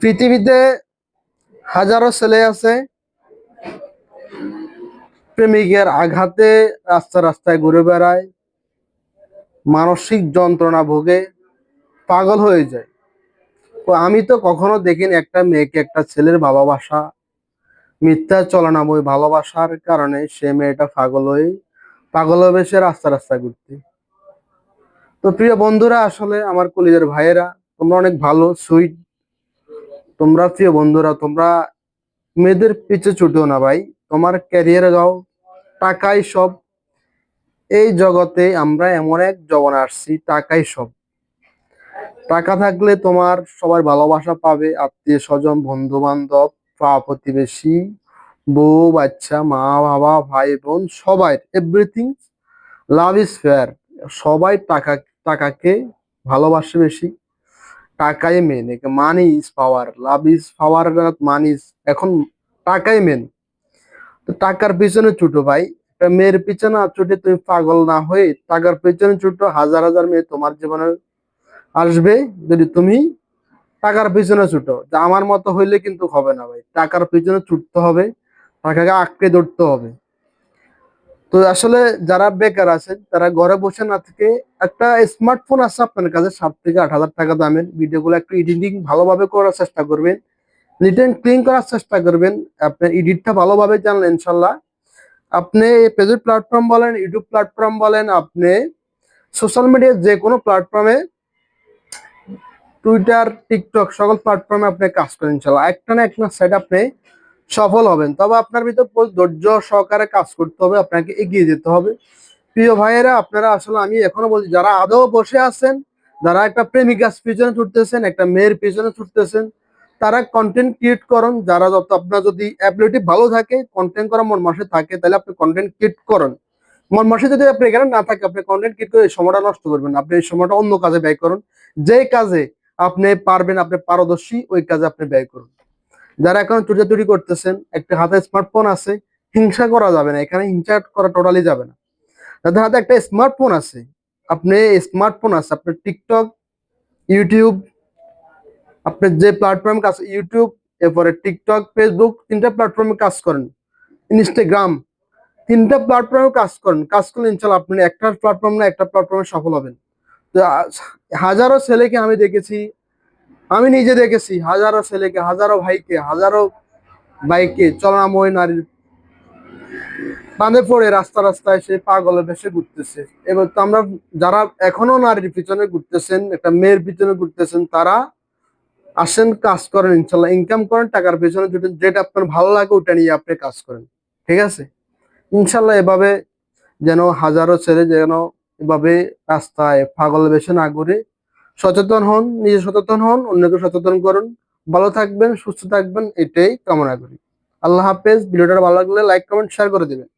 পৃথিবীতে হাজারো ছেলে আছে। প্রেমিকের আঘাতে রাস্তা রাস্তায় ঘুরে বেড়ায়, মানসিক যন্ত্রণা ভোগে, পাগল হয়ে যায়। তো আমি তো কখনো দেখিনি একটা মেয়েকে একটা ছেলের ভালোবাসা, মিথ্যা চলনাময় ভালোবাসার কারণে সে মেয়েটা পাগল হয়ে, পাগল হবে সে রাস্তা রাস্তা ঘুরতে। তো প্রিয় বন্ধুরা, আসলে আমার কলেজের ভাইয়েরা, তোমরা অনেক ভালো, সুইট তোমরা প্রিয় বন্ধুরা, তোমরা মেয়েদের পিছে ছুটো না ভাই। তোমার ক্যারিয়ারে যাও, টাকাই সব। এই জগতে আমরা এমন এক জগনে আসছি, টাকাই সব। টাকা থাকলে তোমার সবার ভালোবাসা পাবে, আত্মীয় স্বজন বন্ধু বান্ধব পাড়া প্রতিবেশী, বউ, বাচ্চা, মা, বাবা, ভাই, বোন, সবাই। এভরিথিং লাভ ইজ ফেয়ার সবাই টাকা, টাকাকে ভালোবাসে বেশি। টাকাই main money is power love is power money এখন টাকাই মেন তো টাকার পিছনে ছুটো ভাই মেয়ের পিছনে ছুটে তুমি পাগল না হয়ে টাকার পিছনে ছুটো হাজার হাজার মেয়ে তোমার জীবনে আসবে যদি তুমি টাকার পিছনে ছুটো। আমার মতো হইলে কিন্তু হবে না ভাই, টাকার পিছনে ছুটতে হবে, টাকাকে আঁকড়ে ধরতে হবে। তো আসলে যারা বেকার আছেন, তারা ঘরে বসে না থেকে একটা স্মার্টফোন আছে আপনার কাছে, সাত থেকে আট হাজার টাকা দামের। ভিডিওগুলো একটু এডিটিং ভালোভাবে করার চেষ্টা করবেন। নিট অ্যান্ড ক্লিন করার চেষ্টা করবেন। আপনার এডিটটা ভালোভাবে জানলেন ইনশাল্লাহ। আপনি ফেসবুক প্ল্যাটফর্ম বলেন ইউটিউব প্ল্যাটফর্ম বলেন, আপনি সোশ্যাল মিডিয়ার যে কোনো প্ল্যাটফর্মে টুইটার টিকটক সকল প্ল্যাটফর্মে আপনি কাজ করেন ইনশাল্লাহ। একটা না একটা সাইড আপনি সফল হবেন। তবে আপনার ভিতর ধৈর্য সহকারে কাজ করতে হবে, আপনাকে এগিয়ে যেতে হবে। প্রিয় ভাইয়েরা, আপনারা আসলে আমি এখনও বলছি, যারা আদৌ বসে আছেন, যারা একটা প্রেমিকার পিছনে ছুটতেছেন, একটা মেয়ের পিছনে ছুটতেছেন, তারা কন্টেন্ট ক্রিয়েট করুন। যারা যত, আপনার যদি অ্যাবিলিটি ভালো থাকে কন্টেন্ট করা মন মাসে থাকে, তাহলে আপনি কন্টেন্ট ক্রিয়েট করুন। মন মাসে যদি আপনি এখানে না থাকে, আপনি কন্টেন্ট ক্রিয়েট করে এই সময়টা নষ্ট করবেন আপনি এই সময়টা অন্য কাজে ব্যয় করুন। যে কাজে আপনি পারবেন, আপনি পারদর্শী, ওই কাজে আপনি ব্যয় করুন। যারা এখন চুরি করতেছেন, একটা হাতে স্মার্টফোন আছে, হিংসা করা যাবে না, এখানে হিংসা করা টোটালি যাবে না। যাদের হাতে একটা স্মার্টফোন আছে, আপনি স্মার্টফোন আছে, আপনার টিকটক ইউটিউব আপনার যে প্ল্যাটফর্মে কাজ ইউটিউব এরপরে টিকটক ফেসবুক তিনটা প্ল্যাটফর্মে কাজ করেন। ইনস্টাগ্রাম তিনটা প্ল্যাটফর্মে কাজ করেন। কাজ করলে ইনশাল্লাহ আপনি একটা প্ল্যাটফর্ম না, একটা প্ল্যাটফর্মে সফল হবেন। তো হাজারো ছেলেকে আমি দেখেছি আমি নিজে দেখেছি, হাজারো ছেলেকে, হাজারো ভাইকে, হাজারো বাইকে চলনাময় নারীর বাঁধে পড়ে রাস্তা রাস্তায় সে পাগলের ভেসে ঘুরতেছে। এবার তো আমরা যারা এখনও নারীর পিছনে ঘুরতেছেন, একটা মেয়ের পিছনে ঘুরতেছেন, তারা আসেন, কাজ করেন, ইনশাল্লাহ ইনকাম করেন, টাকার পেছনে যেটা আপনার ভালো লাগে ওটা নিয়ে আপনি কাজ করেন। ঠিক আছে? ইনশাল্লাহ এভাবে যেন হাজারো ছেলে যেন এভাবে রাস্তায় পাগল বেশে না ঘুরে সচেতন হন, নিজে সচেতন হন, অন্যকে সচেতন করুন। ভালো থাকবেন, সুস্থ থাকবেন, এটাই কামনা করি। আল্লাহ হাফেজ, ভিডিওটা ভালো লাগলে লাইক কমেন্ট শেয়ার করে দিবেন।